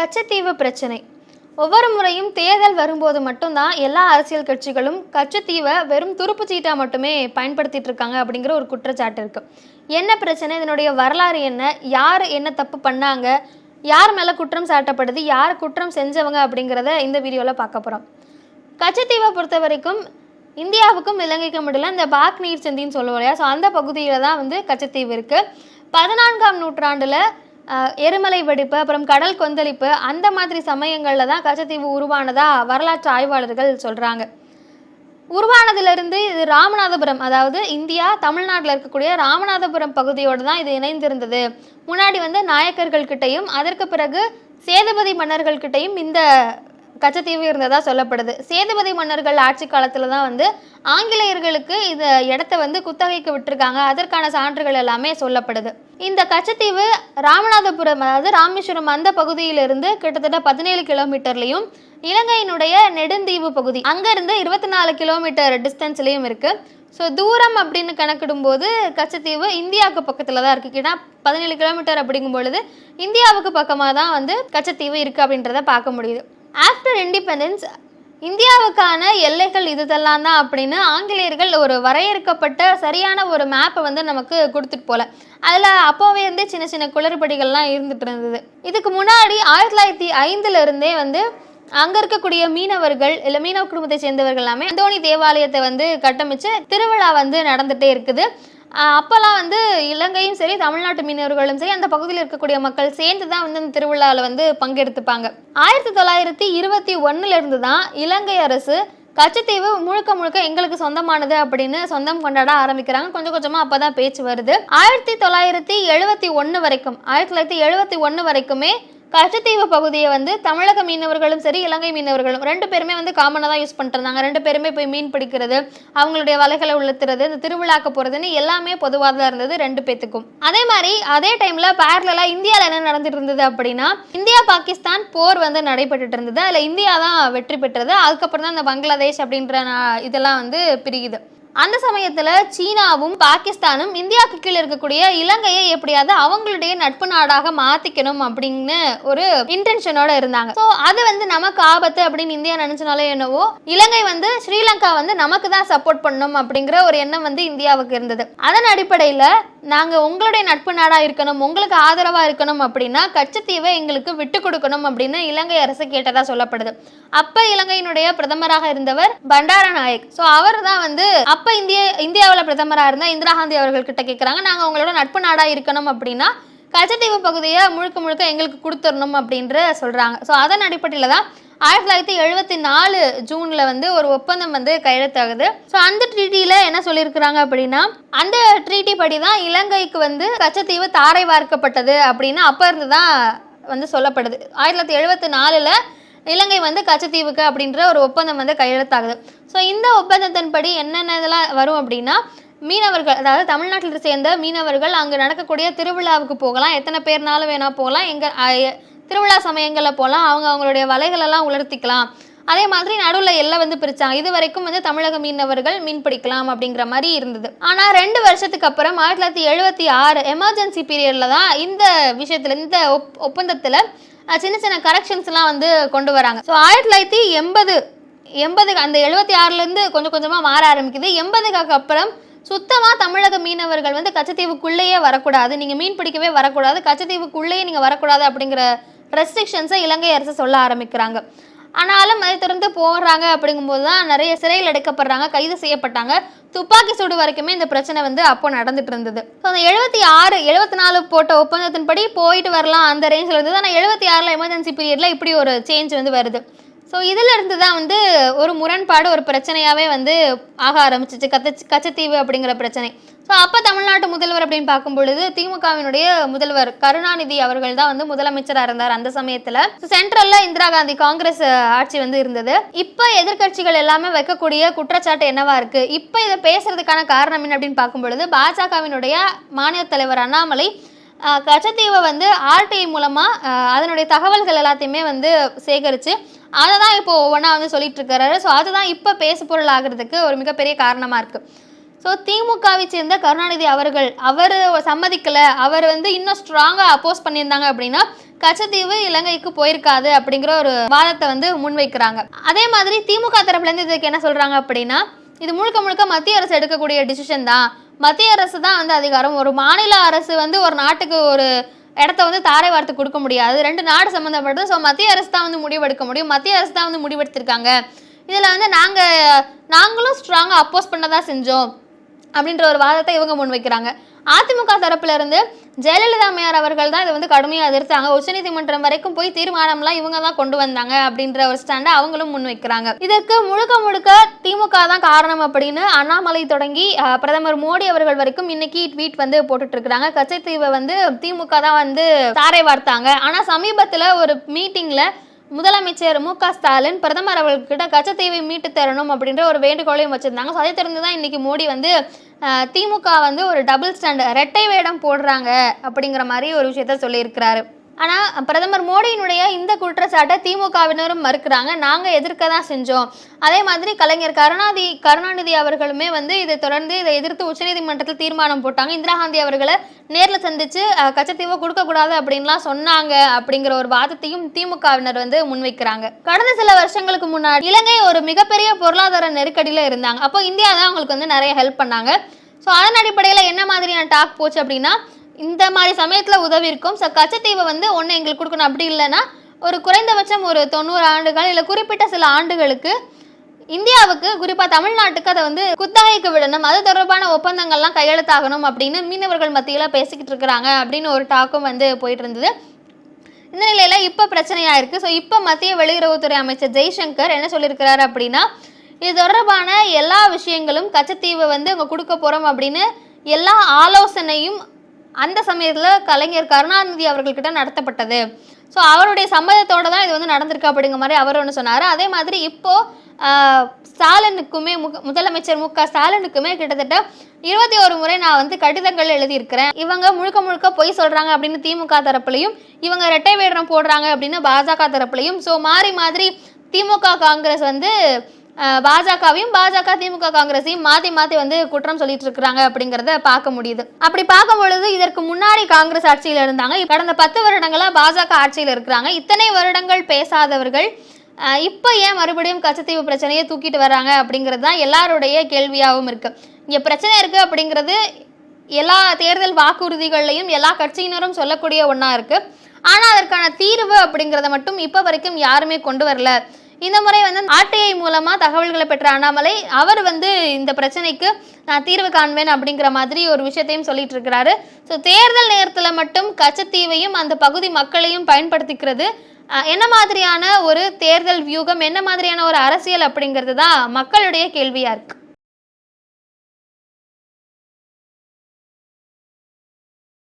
கச்சத்தீவு பிரச்சனை. ஒவ்வொரு முறையும் தேர்தல் வரும்போது மட்டும்தான் எல்லா அரசியல் கட்சிகளும் கச்சத்தீவை வெறும் துருப்பு சீட்டாக மட்டுமே பயன்படுத்திட்டு இருக்காங்க அப்படிங்கிற ஒரு குற்றச்சாட்டு இருக்கு. என்ன பிரச்சனை? இதனுடைய வரலாறு என்ன? யார் என்ன தப்பு பண்ணாங்க? யார் மேலே குற்றம் சாட்டப்படுது? யார் குற்றம் செஞ்சவங்க அப்படிங்கிறத இந்த வீடியோவில் பார்க்க போகிறோம் கச்சத்தீவை பொறுத்த வரைக்கும் இந்தியாவுக்கும் இலங்கைக்கும் இடையில இந்த பாக் நீர் சந்தின்னு சொல்லுவோம் இல்லையா? ஸோ அந்த பகுதியில் தான் வந்து கச்சத்தீவு இருக்குது பதினான்காம் நூற்றாண்டில் எரிமலை வெடிப்பு அப்புறம் கடல் கொந்தளிப்பு அந்த மாதிரி சமயங்களில் தான் கச்சத்தீவு உருவானதாக வரலாற்று ஆய்வாளர்கள் சொல்கிறாங்க உருவானதிலிருந்து இது ராமநாதபுரம் அதாவது இந்தியா தமிழ்நாட்டில் இருக்கக்கூடிய ராமநாதபுரம் பகுதியோடு தான் இது இணைந்திருந்தது. முன்னாடி வந்து நாயக்கர்கள் கிட்டையும் அதற்கு பிறகு சேதுபதி மன்னர்கள் கிட்டையும் இந்த கச்சத்தீவு இருந்ததாக சொல்லப்படுது. சேதுபதி மன்னர்கள் ஆட்சி காலத்தில் தான் வந்து ஆங்கிலேயர்களுக்கு இந்த இடத்த வந்து குத்தகைக்கு விட்டுருக்காங்க. அதற்கான சான்றுகள் எல்லாமே சொல்லப்படுது. இந்த கச்சத்தீவு ராமநாதபுரம் அதாவது ராமேஸ்வரம் அந்த பகுதியிலிருந்து கிட்டத்தட்ட பதினேழு கிலோமீட்டர்லையும் இலங்கையினுடைய நெடுந்தீவு பகுதி. அங்கேருந்து இருபத்தி நாலு கிலோமீட்டர் டிஸ்டன்ஸ்லேயும் இருக்குது ஸோ தூரம் அப்படின்னு கணக்கிடும்போது கச்சத்தீவு இந்தியாவுக்கு பக்கத்தில் தான் இருக்குது ஏன்னா பதினேழு கிலோமீட்டர் அப்படிங்கும் பொழுது இந்தியாவுக்கு பக்கமாக தான் வந்து கச்சத்தீவு இருக்குது அப்படின்றத பார்க்க முடியுது. ஆஃப்டர் இண்டிபெண்டன்ஸ் இந்தியாவுக்கான எல்லைகள் இதுதெல்லாம் தான் அப்படின்னு ஆங்கிலேயர்கள் ஒரு வரையறுக்கப்பட்ட சரியான ஒரு மேப்பை வந்து நமக்கு கொடுத்துட்டு போல. அதில் அப்போவே இருந்தே சின்ன சின்ன குளறுபடிகள்லாம் இருந்துட்டு இருந்தது. இதுக்கு முன்னாடி ஆயிரத்தி தொள்ளாயிரத்தி ஐந்துல இருந்தே வந்து அங்க இருக்கக்கூடிய மீனவர்கள் இல்ல மீனவ குடும்பத்தை சேர்ந்தவர்கள் எல்லாமே அந்தோணி தேவாலயத்தை வந்து கட்டமைச்சு திருவிழா வந்து நடந்துட்டே இருக்குது. அப்போல்லாம் வந்து இலங்கையும் சரி தமிழ்நாட்டு மீனவர்களும் சரி அந்த பகுதியில் இருக்கக்கூடிய மக்கள் சேர்ந்து தான் வந்து அந்த திருவிழாவில் வந்து பங்கெடுத்துப்பாங்க. ஆயிரத்தி தொள்ளாயிரத்தி இருபத்தி ஒன்றுலேருந்து தான் இலங்கை அரசு கச்சத்தீவு முழுக்க முழுக்க எங்களுக்கு சொந்தமானது அப்படின்னு சொந்தம் கொண்டாட ஆரம்பிக்கிறாங்க. கொஞ்சம் கொஞ்சமாக அப்போ தான் பேச்சு வருது. ஆயிரத்தி தொள்ளாயிரத்தி எழுபத்தி ஒன்று வரைக்கும் ஆயிரத்தி தொள்ளாயிரத்தி எழுபத்தி ஒன்று வரைக்குமே கச்சத்தீவு பகுதியை வந்து தமிழக மீனவர்களும் சரி இலங்கை மீனவர்களும் ரெண்டு பேருமே வந்து காமனாக தான் யூஸ் பண்ணிட்டு ரெண்டு பேருமே போய் மீன் பிடிக்கிறது அவங்களுடைய வலைகளை உளுத்துறது இந்த திருவிழாக்க போகிறதுன்னு எல்லாமே பொதுவாக தான் இருந்தது ரெண்டு பேத்துக்கும். அதே மாதிரி அதே டைமில் பேரலாக இந்தியாவில் என்ன நடந்துட்டு இருந்தது அப்படின்னா இந்தியா பாகிஸ்தான் போர் வந்து நடைபெற்றுட்டு இருந்தது அதில் இந்தியா தான் வெற்றி பெற்றது. அதுக்கப்புறம் தான் இந்த பங்களாதேஷ் அப்படின்ற இதெல்லாம் வந்து பிரியுது. அந்த சமயத்துல சீனாவும் பாகிஸ்தானும் இந்தியாவுக்கு கீழே இருக்கக்கூடிய இலங்கையை எப்படியாவது அவங்களுடைய நட்பு நாடாக மாத்திக்கணும் அப்படின்னு ஒரு இன்டென்ஷனோட இருந்தாங்க. ஸோ அது வந்து நமக்கு ஆபத்து அப்படின்னு இந்தியா நினைச்சனாலே என்னவோ இலங்கை வந்து ஸ்ரீலங்கா வந்து நமக்கு தான் சப்போர்ட் பண்ணணும் அப்படிங்கிற ஒரு எண்ணம் வந்து இந்தியாவுக்கு இருந்தது. அதன் அடிப்படையில நாங்க உங்களுடைய நட்பு நாடா இருக்கணும் உங்களுக்கு ஆதரவா இருக்கணும் அப்படின்னா கச்சத்தீவை எங்களுக்கு விட்டு கொடுக்கணும் அப்படின்னு இலங்கை அரசு கேட்டதா சொல்லப்படுது. அப்ப இலங்கையினுடைய பிரதமராக இருந்தவர் பண்டார நாயக் ஸோ அவர் தான் வந்து அப்போ இந்திய இந்தியாவில் பிரதமராக இருந்தால் இந்திரா காந்தி அவர்கள்கிட்ட கேட்குறாங்க நாங்கள் அவங்களோட நட்பு நாடாக இருக்கணும் அப்படின்னா கச்சத்தீவு பகுதியை முழுக்க முழுக்க எங்களுக்கு கொடுத்துடணும் அப்படின்ற சொல்கிறாங்க ஸோ அதன் அடிப்படையில் தான் ஆயிரத்தி தொள்ளாயிரத்தி எழுபத்தி நாலு ஜூனில் வந்து ஒரு ஒப்பந்தம் வந்து கையெழுத்தாகுது. ஸோ அந்த ட்ரீட்டியில் என்ன சொல்லியிருக்கிறாங்க அப்படின்னா அந்த ட்ரீட்டி படி தான் இலங்கைக்கு வந்து கச்சத்தீவு தாரை வார்க்கப்பட்டது அப்படின்னு அப்போ இருந்து தான் வந்து சொல்லப்படுது. ஆயிரத்தி தொள்ளாயிரத்தி எழுபத்தி நாலில் இலங்கை வந்து கச்சத்தீவுக்கு அப்படின்ற ஒரு ஒப்பந்தம் வந்து கையெழுத்தாகுது. ஸோ இந்த ஒப்பந்தத்தின்படி என்னென்ன இதெல்லாம் வரும் அப்படின்னா மீனவர்கள் அதாவது தமிழ்நாட்டில் சேர்ந்த மீனவர்கள் அங்கே நடக்கக்கூடிய திருவிழாவுக்கு போகலாம். எத்தனை பேர்னாலும் வேணால் போகலாம். எங்கள் திருவிழா சமயங்களில் போகலாம். அவங்க அவங்களுடைய வலைகளெல்லாம் உலர்த்திக்கலாம். அதே மாதிரி நடுவில் எல்லாம் வந்து பிரித்தாங்க இது வரைக்கும் வந்து தமிழக மீனவர்கள் மீன் பிடிக்கலாம் அப்படிங்கிற மாதிரி இருந்தது. ஆனால் ரெண்டு வருஷத்துக்கு அப்புறம் ஆயிரத்தி தொள்ளாயிரத்தி எழுபத்தி ஆறு எமர்ஜென்சி பீரியடில் தான் இந்த விஷயத்தில் இந்த ஒப் ஒப்பந்தத்தில் சின்ன சின்ன கரெக்ஷன்ஸ்லாம் வந்து கொண்டு வராங்க. ஸோ ஆயிரத்தி தொள்ளாயிரத்தி எண்பது எண்பது அந்த எழுபத்தி ஆறுலேருந்து கொஞ்சம் கொஞ்சமாக மாற ஆரம்பிக்குது. எண்பதுக்கு அப்புறம் சுத்தமாக தமிழக மீனவர்கள் வந்து கச்சத்தீவுக்குள்ளேயே வரக்கூடாது. நீங்கள் மீன் பிடிக்கவே வரக்கூடாது. கச்சத்தீவுக்குள்ளேயே நீங்கள் வரக்கூடாது அப்படிங்கிற ரெஸ்ட்ரிக்ஷன்ஸை இலங்கை அரசு சொல்ல ஆரம்பிக்கிறாங்க. ஆனாலும் அதை தொடர்ந்து போடுறாங்க அப்படிங்கும்போது தான் நிறைய சிறையில் அடைக்கப்படுறாங்க கைது செய்யப்பட்டாங்க. துப்பாக்கி சூடு வரைக்குமே இந்த பிரச்சனை வந்து அப்போ நடந்துட்டு இருந்தது. ஸோ அந்த எழுபத்தி ஆறு எழுபத்தி நாலு போட்ட ஒப்பந்தத்தின்படி போயிட்டு வரலாம் அந்த ரேஞ்சில் இருந்தது ஆனால் எழுபத்தி ஆறில் எமர்ஜென்சி பீரியடில் இப்படி ஒரு சேஞ்ச் வந்து வருது. ஸோ இதில் இருந்து தான் வந்து ஒரு முரண்பாடு ஒரு பிரச்சனையாகவே வந்து ஆக ஆரம்பிச்சிச்சு. கத்த கச்சத்தீவு அப்படிங்கிற பிரச்சனை. ஸோ அப்போ தமிழ்நாட்டு முதல்வர் அப்படின்னு பார்க்கும் பொழுது திமுகவினுடைய முதல்வர் கருணாநிதி அவர்கள் தான் வந்து முதலமைச்சராக இருந்தார் அந்த சமயத்தில். சென்ட்ரலில் இந்திரா காந்தி காங்கிரஸ் ஆட்சி வந்து இருந்தது. இப்போ எதிர்க்கட்சிகள் எல்லாமே வைக்கக்கூடிய குற்றச்சாட்டு என்னவா இருக்கு? இப்போ இதை பேசுறதுக்கான காரணம் என்ன அப்படின்னு பார்க்கும் பொழுது பாஜகவினுடைய மாநில தலைவர் அண்ணாமலை கச்சத்தீவை வந்து ஆர்டிஐ மூலமாக அதனுடைய தகவல்கள் எல்லாத்தையுமே வந்து சேகரித்து அதை தான் இப்போ ஒவ்வொன்றா வந்து சொல்லிட்டு இருக்கிறாரு ஸோ அதுதான் இப்போ பேசு பொருள் ஆகிறதுக்கு ஒரு மிகப்பெரிய காரணமாக இருக்குது ஸோ திமுகவை சேர்ந்த கருணாநிதி அவர்கள் அவர் சம்மதிக்கலை. அவர் வந்து இன்னும் ஸ்ட்ராங்காக அப்போஸ் பண்ணியிருந்தாங்க அப்படின்னா கச்சத்தீவு இலங்கைக்கு போயிருக்காது அப்படிங்கிற ஒரு வாதத்தை வந்து முன்வைக்கிறாங்க. அதே மாதிரி திமுக தரப்புலேருந்து இதுக்கு என்ன சொல்கிறாங்க அப்படின்னா இது முழுக்க முழுக்க மத்திய அரசு எடுக்கக்கூடிய டிசிஷன் தான். மத்திய அரசு தான் வந்து அதிகாரம். ஒரு மாநில அரசு வந்து ஒரு நாட்டுக்கு ஒரு இடத்த வந்து தாரை வார்த்தை கொடுக்க முடியாது. ரெண்டு நாடு சம்மந்தப்பட்டது ஸோ மத்திய அரசு தான் வந்து முடிவெடுக்க முடியும். மத்திய அரசு தான் வந்து முடிவெடுத்திருக்காங்க. இதில் வந்து நாங்கள் நாங்களும் ஸ்ட்ராங்காக அப்போஸ் பண்ண தான் செஞ்சோம். அப்படின்ற ஒரு வாதத்தை இவங்க முன் வைக்கிறாங்க அதிமுக தரப்புல இருந்து ஜெயலலிதா அம்மையார் அவர்கள் தான் இதை வந்து கடுமையாக எதிர்த்தாங்க. உச்சநீதிமன்றம் வரைக்கும் போய் தீர்மானம்லாம் இவங்க தான் கொண்டு வந்தாங்க அப்படின்ற ஒரு ஸ்டாண்டை அவங்களும் முன்வைக்கிறாங்க. இதற்கு முழுக்க முழுக்க திமுக தான் காரணம் அப்படின்னு அண்ணாமலை தொடங்கி பிரதமர் மோடி அவர்கள் வரைக்கும் இன்னைக்கு ட்வீட் வந்து போட்டுட்டு இருக்கிறாங்க கச்சத்தீவை வந்து திமுக தான் வந்து தாரை வார்த்தாங்க. ஆனால் சமீபத்தில் ஒரு மீட்டிங்கில் முதலமைச்சர் மு க ஸ்டாலின் பிரதமர் அவர்கள்கிட்ட கச்சத்தீவை மீட்டு தரணும் அப்படின்ற ஒரு வேண்டுகோளையும் வச்சுருந்தாங்க. ஸோ அதை திறந்து தான் இன்னைக்கு மோடி வந்து திமுக வந்து ஒரு டபுள் ஸ்டாண்ட் ரெட்டை வேடம் போடுறாங்க அப்படிங்கிற மாதிரி ஒரு விஷயத்த சொல்லியிருக்கிறாரு. ஆனால் பிரதமர் மோடியினுடைய இந்த குற்றச்சாட்டை திமுகவினரும் மறுக்கிறாங்க. நாங்கள் எதிர்க்க தான் செஞ்சோம். அதே மாதிரி கலைஞர் கருணாநிதி கருணாநிதி அவர்களுமே வந்து இதை தொடர்ந்து இதை எதிர்த்து உச்சநீதிமன்றத்தில் தீர்மானம் போட்டாங்க. இந்திரா காந்தி அவர்களை நேரில் சந்திச்சு கச்சத்தீவை கொடுக்கக்கூடாது அப்படின்லாம் சொன்னாங்க அப்படிங்கிற ஒரு வாதத்தையும் திமுகவினர் வந்து முன்வைக்கிறாங்க. கடந்த சில வருஷங்களுக்கு முன்னாடி இலங்கை ஒரு மிகப்பெரிய பொருளாதார நெருக்கடியில் இருந்தாங்க. அப்போ இந்தியா தான் அவங்களுக்கு வந்து நிறைய ஹெல்ப் பண்ணாங்க. ஸோ அதன் அடிப்படையில் என்ன மாதிரியான டாக் போச்சு அப்படின்னா இந்த மாதிரி சமயத்தில் உதவி இருக்கும் ஸோ கச்சத்தீவை வந்து ஒன்று எங்களுக்கு கொடுக்கணும். அப்படி இல்லைன்னா ஒரு குறைந்தபட்சம் ஒரு தொண்ணூறு ஆண்டுகள் இல்லை குறிப்பிட்ட சில ஆண்டுகளுக்கு இந்தியாவுக்கு குறிப்பாக தமிழ்நாட்டுக்கு அதை வந்து குத்தகைக்கு விடணும். அது தொடர்பான ஒப்பந்தங்கள்லாம் கையெழுத்தாகணும் அப்படின்னு மீனவர்கள் மத்தியில் பேசிக்கிட்டு இருக்கிறாங்க அப்படின்னு ஒரு டாக்கும் வந்து போயிட்டு இருந்தது இந்த நிலையில் இப்போ பிரச்சனையாக இருக்குது ஸோ இப்போ மத்திய வெளியுறவுத்துறை அமைச்சர் ஜெய்சங்கர் என்ன சொல்லியிருக்கிறாரு அப்படின்னா இது தொடர்பான எல்லா விஷயங்களும் கச்சத்தீவை வந்து அங்கே கொடுக்க போகிறோம் அப்படின்னு எல்லா ஆலோசனையும் அந்த சமயத்தில் கலைஞர் கருணாநிதி அவர்கள்கிட்ட நடத்தப்பட்டது. ஸோ அவருடைய சம்மதத்தோடு தான் இது வந்து நடந்திருக்கு அப்படிங்கிற மாதிரி அவர் ஒன்று சொன்னார். அதே மாதிரி இப்போ ஸ்டாலினுக்குமே முக- முதலமைச்சர் மு க. ஸ்டாலினுக்குமே கிட்டத்தட்ட இருபத்தி ஒரு முறை நான் வந்து கடிதங்கள் எழுதியிருக்கிறேன். இவங்க முழுக்க முழுக்க பொய் சொல்கிறாங்க அப்படின்னு திமுக தரப்புலையும் இவங்க ரெட்டை வேடம் போடுறாங்க அப்படின்னு பாஜக தரப்புலையும். ஸோ மாறி மாதிரி திமுக காங்கிரஸ் வந்து பாஜகவையும் பாஜக திமுக காங்கிரஸையும் மாத்தி மாத்தி வந்து குற்றம் சொல்லிட்டு இருக்கிறாங்க அப்படிங்கறத பார்க்க முடியுது. அப்படி பார்க்கும் பொழுது இதற்கு முன்னாடி காங்கிரஸ் ஆட்சியில் இருந்தாங்க. கடந்த பத்து வருடங்களா பாஜக ஆட்சியில் இருக்கிறாங்க. இத்தனை வருடங்கள் பேசாதவர்கள் இப்போ ஏன் மறுபடியும் கச்சத்தீவு பிரச்சனையை தூக்கிட்டு வராங்க அப்படிங்கிறது தான் எல்லாருடைய கேள்வியாகவும் இருக்கு. இங்கே பிரச்சனை இருக்கு அப்படிங்கிறது எல்லா தேர்தல் வாக்குறுதிகள்லையும் எல்லா கட்சியினரும் சொல்லக்கூடிய ஒன்றா இருக்கு. ஆனால் அதற்கான தீர்வு அப்படிங்கிறத மட்டும் இப்போ வரைக்கும் யாருமே கொண்டு வரல. இந்த முறை வந்து ஆர்டிஐ மூலமா தகவல்களை பெற்ற அண்ணாமலை அவர் வந்து இந்த பிரச்சனைக்கு நான் தீர்வு காண்பேன் அப்படிங்கிற மாதிரி ஒரு விஷயத்தையும் சொல்லிட்டு இருக்கிறாரு. ஸோ தேர்தல் நேரத்தில் மட்டும் கச்சத்தீவையும் அந்த பகுதி மக்களையும் பயன்படுத்திக்கிறது என்ன மாதிரியான ஒரு தேர்தல் வியூகம் என்ன மாதிரியான ஒரு அரசியல் அப்படிங்கிறது தான் மக்களுடைய கேள்வியாக இருக்குது